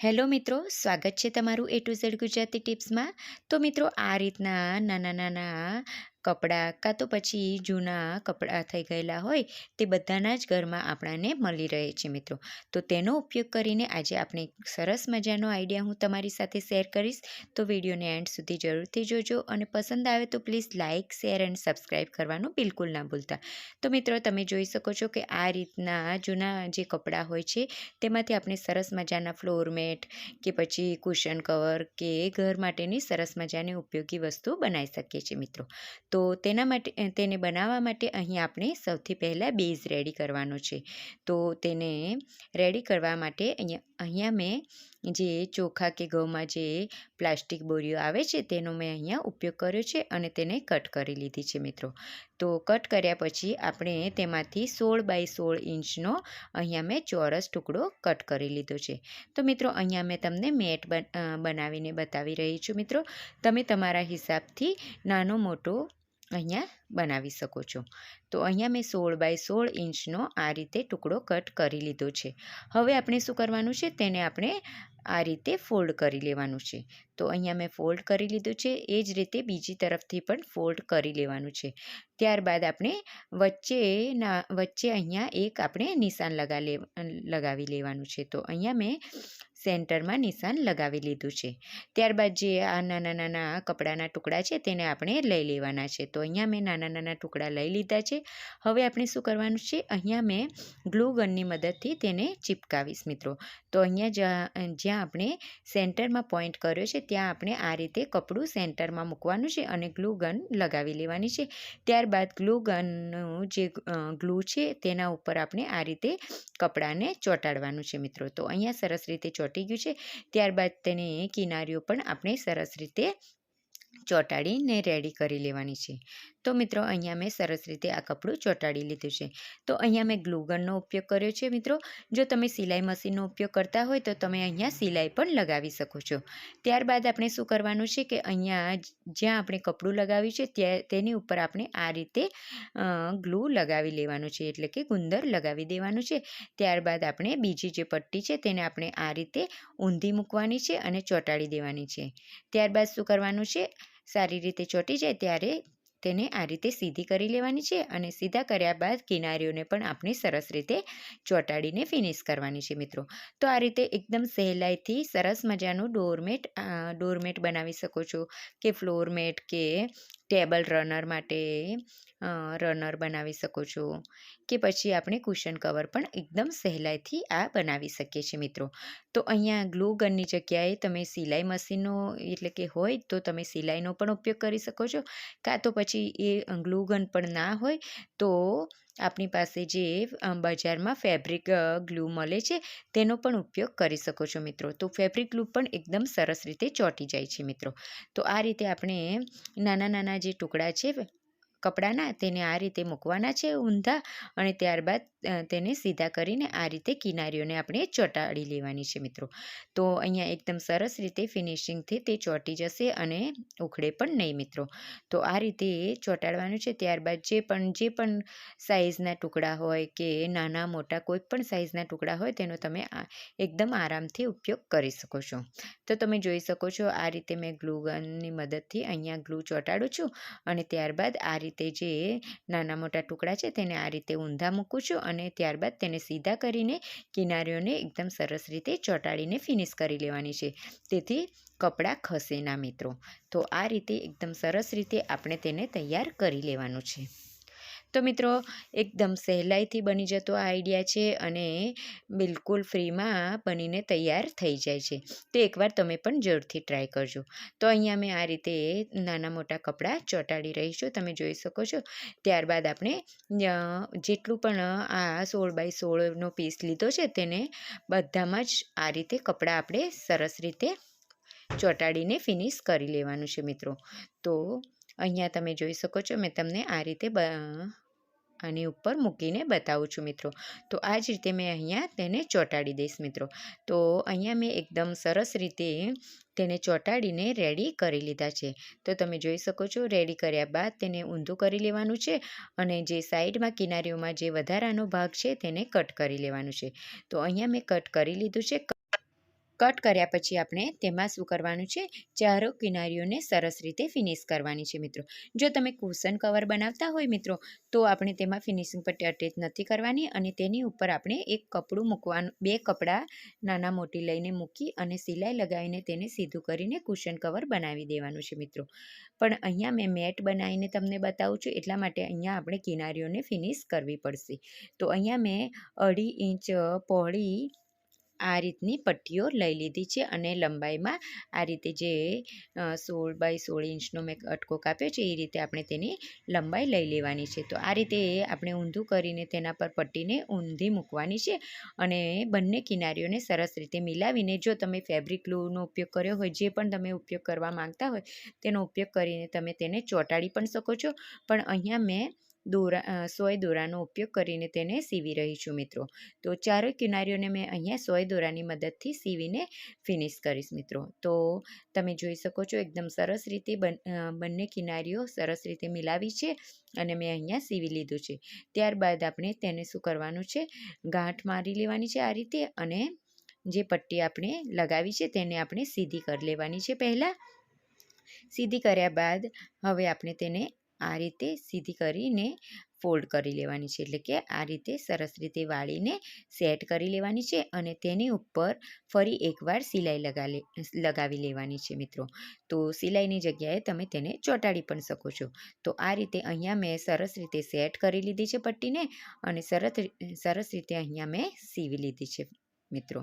Hello મિત્રો, સ્વાગત છે તમારું એ ટુ ઝેડ ગુજરાતી ટિપ્સમાં. તો મિત્રો, આ રીતના નાના નાના કપડાં કાં તો પછી જૂના કપડાં થઈ ગયેલા હોય, તે બધાના જ ઘરમાં આપણાને મળી રહે છે મિત્રો. તો તેનો ઉપયોગ કરીને આજે આપણે સરસ મજાનો આઈડિયા હું તમારી સાથે શેર કરીશ. તો વિડીયોને એન્ડ સુધી જરૂરથી જોજો અને પસંદ આવે તો please like share and subscribe કરવાનું બિલકુલ ના ભૂલતા. તો મિત્રો, તમે જોઈ શકો છો કે આ રીતના જૂના જે કપડાં હોય છે, તેમાંથી આપણે સરસ મજાના ફ્લોરમેટ કે પછી કુશન કવર કે ઘર માટેની સરસ મજાની ઉપયોગી વસ્તુ બનાવી શકીએ છીએ મિત્રો. તો તેના માટે તેને બનાવવા માટે અહીં આપણે સૌથી પહેલાં બેઝ રેડી કરવાનો છે. તો તેને રેડી કરવા માટે અહીંયા મેં જે ચોખા કે ઘઉંમાં જે પ્લાસ્ટિક બોરીઓ આવે છે તેનો મેં અહીંયા ઉપયોગ કર્યો છે અને તેને કટ કરી લીધી છે મિત્રો. તો કટ કર્યા પછી આપણે તેમાંથી સોળ બાય સોળ ઇંચનો અહીંયા મેં ચોરસ ટુકડો કટ કરી લીધો છે. તો મિત્રો, અહીંયા મેં તમને મેટ બનાવીને બતાવી રહી છું મિત્રો. તમે તમારા હિસાબથી નાનો મોટો અહીંયા બનાવી શકો છો. તો અહીંયા મેં સોળ બાય સોળ ઇંચનો આ રીતે ટુકડો કટ કરી લીધો છે. હવે આપણે શું કરવાનું છે? તેને આપણે આ રીતે ફોલ્ડ કરી લેવાનું છે. તો અહીંયા મેં ફોલ્ડ કરી લીધું છે. એ જ રીતે બીજી તરફથી પણ ફોલ્ડ કરી લેવાનું છે. ત્યારબાદ આપણે વચ્ચેના, વચ્ચે અહીંયા એક આપણે નિશાન લગા લગાવી લેવાનું છે. તો અહીંયા મેં સેન્ટરમાં નિશાન લગાવી લીધું છે. ત્યારબાદ જે આ નાના નાના કપડાના ટુકડા છે તેને આપણે લઈ લેવાના છે. તો અહીંયા મેં નાના નાના ટુકડા લઈ લીધા છે. હવે આપણે શું કરવાનું છે? અહીંયા મેં ગ્લુ ગનની મદદથી તેને ચિપકાવીશ મિત્રો. તો અહીંયા જ્યાં જ્યાં આપણે સેન્ટરમાં પોઈન્ટ કર્યો છે ત્યાં આપણે આ રીતે કપડું સેન્ટરમાં મૂકવાનું છે અને ગ્લુ ગન લગાવી લેવાની છે. ત્યારબાદ ગ્લુ ગનનું જે ગ્લુ છે તેના ઉપર આપણે આ રીતે કપડાને ચોંટાડવાનું છે મિત્રો. તો અહીંયા સરસ રીતે ચોંટી ગયું છે. ત્યારબાદ તેને કિનારીઓ પણ આપણે સરસ રીતે ચોંટાડીને રેડી કરી લેવાની છે. તો મિત્રો અહીંયા મેં સરસ રીતે આ કપડું ચોંટાડી લીધું છે. તો અહીંયા મેં ગ્લુગનનો ઉપયોગ કર્યો છે મિત્રો. જો તમે સિલાઈ મશીનનો ઉપયોગ કરતા હોય તો તમે અહીંયા સિલાઈ પણ લગાવી શકો છો. ત્યારબાદ આપણે શું કરવાનું છે કે અહીંયા જ્યાં આપણે કપડું લગાવ્યું છે ત્યાં, તેની ઉપર આપણે આ રીતે ગ્લુ લગાવી લેવાનું છે. એટલે કે ગુંદર લગાવી દેવાનું છે. ત્યારબાદ આપણે બીજી જે પટ્ટી છે તેને આપણે આ રીતે ઊંધી મૂકવાની છે અને ચોંટાડી દેવાની છે. ત્યારબાદ શું કરવાનું છે? સારી રીતે ચોંટી જાય ત્યારે તેને આ રીતે સીધી કરી લેવાની છે અને સીધા કર્યા બાદ કિનારીઓને પણ આપણે સરસ રીતે ચોંટાડીને ફિનિશ કરવાની છે મિત્રો. તો આ રીતે એકદમ સહેલાઈથી સરસ મજાનું ડોરમેટ ડોરમેટ બનાવી શકો છો કે ફ્લોરમેટ કે ટેબલ રનર માટે રનર બનાવી શકો છો કે પછી આપણે કુશન કવર પણ એકદમ સહેલાઈથી આ બનાવી શકીએ છીએ મિત્રો. તો અહીંયા ગ્લુ ગનની જગ્યાએ તમે સિલાઈ મશીનનો એટલે કે હોય તો તમે સિલાઈનો પણ ઉપયોગ કરી શકો છો. કાં તો પછી એ ગ્લુ ગન પણ ના હોય તો આપણી પાસે જે બજારમાં ફેબ્રિક ગ્લુ મળે છે તેનો પણ ઉપયોગ કરી શકો છો મિત્રો. તો ફેબ્રિક ગ્લુ પણ એકદમ સરસ રીતે ચોંટી જાય છે મિત્રો. તો આ રીતે આપણે નાના નાના જે ટુકડા છે કપડાના તેને આ રીતે મૂકવાના છે ઊંધા અને ત્યારબાદ તેને સીધા કરીને આ રીતે કિનારીઓને આપણે ચોંટાડી લેવાની છે મિત્રો. તો અહીંયા એકદમ સરસ રીતે ફિનિશિંગથી તે ચોંટી જશે અને ઉખડે પણ નહીં મિત્રો. તો આ રીતે ચોંટાડવાનું છે. ત્યારબાદ જે પણ જે પણ સાઇઝના ટુકડા હોય કે નાના મોટા કોઈ પણ સાઇઝના ટુકડા હોય તેનો તમે એકદમ આરામથી ઉપયોગ કરી શકો છો. તો તમે જોઈ શકો છો આ રીતે મેં ગ્લુ ગનની મદદથી અહીંયા ગ્લુ ચોંટાડું છું અને ત્યારબાદ આ રીતે જે નાના મોટા ટુકડા છે તેને આ રીતે ઊંધા મૂકું છું અને ત્યારબાદ તેને સીધા કરીને કિનારીઓને એકદમ સરસ રીતે ચોંટાડીને ફિનિશ કરી લેવાની છે. તેથી કપડાં ખસે ના મિત્રો. તો આ રીતે એકદમ સરસ રીતે આપણે તેને તૈયાર કરી લેવાનું છે. તો મિત્રો, એકદમ સહેલાઈથી બની જતો આ આઈડિયા છે અને બિલકુલ ફ્રીમાં બનીને તૈયાર થઈ જાય છે. તો એકવાર તમે પણ જરૂરથી ટ્રાય કરજો. તો અહીંયા મેં આ રીતે નાના મોટા કપડાં ચોંટાડી રહી છું. તમે જોઈ શકો છો. ત્યારબાદ આપણે જેટલું પણ આ સોળ બાય સોળનો પીસ લીધો છે તેને બધામાં જ આ રીતે કપડાં આપણે સરસ રીતે ચોંટાડીને ફિનિશ કરી લેવાનું છે મિત્રો. તો અહીંયા તમે જોઈ શકો છો મેં તમને આ રીતે આની ઉપર મૂકીને બતાવું છું મિત્રો. તો આ જ રીતે મેં અહીંયા તેને ચોંટાડી દઈશ મિત્રો. તો અહીંયા મેં એકદમ સરસ રીતે તેને ચોંટાડીને રેડી કરી લીધા છે. તો તમે જોઈ શકો છો રેડી કર્યા બાદ તેને ઊંધું કરી લેવાનું છે અને જે સાઈડમાં કિનારીઓમાં જે વધારાનો ભાગ છે તેને કટ કરી લેવાનું છે. તો અહીંયા મેં કટ કરી લીધું છે કટ કર્યા પછી આપણે તેમાં શું કરવાનું છે? ચારો કિનારીઓને સરસ રીતે ફિનિશ કરવાની છે મિત્રો. જો તમે કુશન કવર બનાવતા હોય મિત્રો, તો આપણે તેમાં ફિનિશિંગ પટ્ટી અટેચ નથી કરવાની અને તેની ઉપર આપણે એક કપડું મૂકવાનું, બે કપડાં નાના મોટી લઈને મૂકી અને સિલાઈ લગાવીને તેને સીધું કરીને કુશન કવર બનાવી દેવાનું છે મિત્રો. પણ અહીંયા મેં મેટ બનાવીને તમને બતાવું છું, એટલા માટે અહીંયા આપણે કિનારીઓને ફિનિશ કરવી પડશે. તો અહીંયા મેં અઢી ઇંચ પહોળી આ રીતની પટ્ટીઓ લઈ લીધી છે અને લંબાઈમાં આ રીતે જે સોળ બાય સોળ ઇંચનો મેં અટકો કાપ્યો છે, એ રીતે આપણે તેની લંબાઈ લઈ લેવાની છે. તો આ રીતે આપણે ઊંધું કરીને તેના પર પટ્ટીને ઊંધી મૂકવાની છે અને બંને કિનારીઓને સરસ રીતે મિલાવીને જો તમે ફેબ્રિક ગ્લુનો ઉપયોગ કર્યો હોય, જે પણ તમે ઉપયોગ કરવા માંગતા હોય, તેનો ઉપયોગ કરીને તમે તેને ચોંટાડી પણ શકો છો. પણ અહીંયા મેં દોરા સોય દોરાનો ઉપયોગ કરીને તેને સીવી રહી છું મિત્રો. તો ચારેય કિનારીઓને મેં અહીંયા સોય દોરાની મદદથી સીવીને ફિનિશ કરીશ મિત્રો. તો તમે જોઈ શકો છો એકદમ સરસ રીતે બંને કિનારીઓ સરસ રીતે મિલાવી છે અને મેં અહીંયા સીવી લીધું છે. ત્યારબાદ આપણે તેને શું કરવાનું છે? ગાંઠ મારી લેવાની છે આ રીતે અને જે પટ્ટી આપણે લગાવી છે તેને આપણે સીધી કરી લેવાની છે પહેલાં. સીધી કર્યા બાદ હવે આપણે તેને આ રીતે સીધી કરીને ફોલ્ડ કરી લેવાની છે. એટલે કે આ રીતે સરસ રીતે વાળીને સેટ કરી લેવાની છે અને તેની ઉપર ફરી એકવાર સિલાઈ લગા લગાવી લેવાની છે મિત્રો. તો સિલાઈની જગ્યાએ તમે તેને ચોંટાડી પણ શકો છો. તો આ રીતે અહીંયા મેં સરસ રીતે સેટ કરી લીધી છે પટ્ટીને અને સરસ સરસ રીતે અહીંયા મેં સીવી લીધી છે મિત્રો.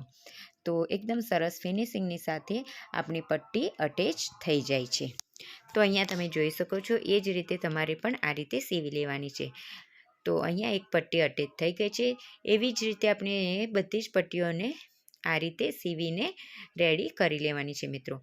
તો એકદમ સરસ ફિનિશિંગની સાથે આપણી પટ્ટી અટેચ થઈ જાય છે. તો અહીંયા તમે જોઈ શકો છો, એ જ રીતે તમારે પણ આ રીતે સીવી લેવાની છે. તો અહીંયા એક પટ્ટી અટેચ થઈ ગઈ છે. એવી જ રીતે આપણે બધી જ પટ્ટીઓને આ રીતે સીવીને રેડી કરી લેવાની છે મિત્રો.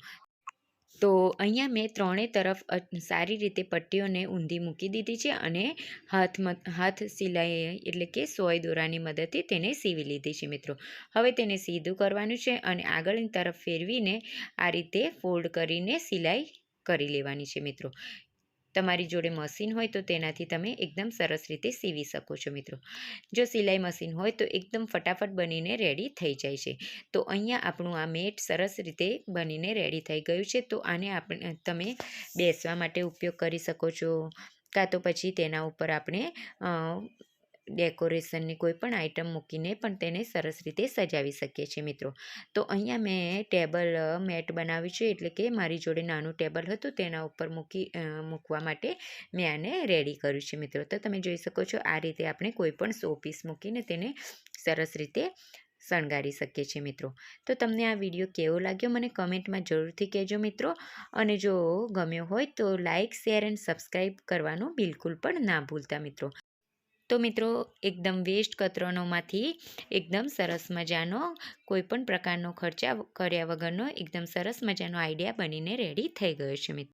તો અહીંયા મેં ત્રણેય તરફ સારી રીતે પટ્ટીઓને ઊંધી મૂકી દીધી છે અને હાથ હાથ સિલાઈ એટલે કે સોય દોરાની મદદથી તેને સીવી લીધી છે મિત્રો. હવે તેને સીધું કરવાનું છે અને આગળની તરફ ફેરવીને આ રીતે ફોલ્ડ કરીને સિલાઈ કરી લેવાની છે મિત્રો. તમારી જોડે મશીન હોય તો તેનાથી તમે એકદમ સરસ રીતે સીવી શકો છો મિત્રો. જો સિલાઈ મશીન હોય તો એકદમ ફટાફટ બનીને રેડી થઈ જાય છે. તો અહીંયા આપણું આ મેટ સરસ રીતે બનીને રેડી થઈ ગયું છે. તો આને આપણે, તમે બેસવા માટે ઉપયોગ કરી શકો છો. કાં તો પછી તેના ઉપર આપણે ડેકોરેશનની કોઈ પણ આઈટમ મૂકીને પણ તેને સરસ રીતે સજાવી શકીએ છીએ મિત્રો. તો અહીંયા મેં ટેબલ મેટ બનાવ્યું છે એટલે કે મારી જોડે નાનું ટેબલ હતું તેના ઉપર મૂકી મૂકવા માટે મેં આને રેડી કર્યું છે મિત્રો. તો તમે જોઈ શકો છો આ રીતે આપણે કોઈ પણ સો પીસ મૂકીને તેને સરસ રીતે શણગારી શકીએ છીએ મિત્રો. તો તમને આ વીડિયો કેવો લાગ્યો મને કમેન્ટમાં જરૂરથી કહેજો મિત્રો. અને જો ગમ્યો હોય તો લાઇક શેર એન્ડ સબસ્ક્રાઈબ કરવાનું બિલકુલ પણ ના ભૂલતા મિત્રો. તો મિત્રો, એકદમ વેસ્ટ કતરનોમાંથી એકદમ સરસ મજાનો કોઈપણ પ્રકારનો ખર્ચા કર્યા વગરનો એકદમ સરસ મજાનો આઈડિયા બનીને રેડી થઈ ગયો છે મિત્રો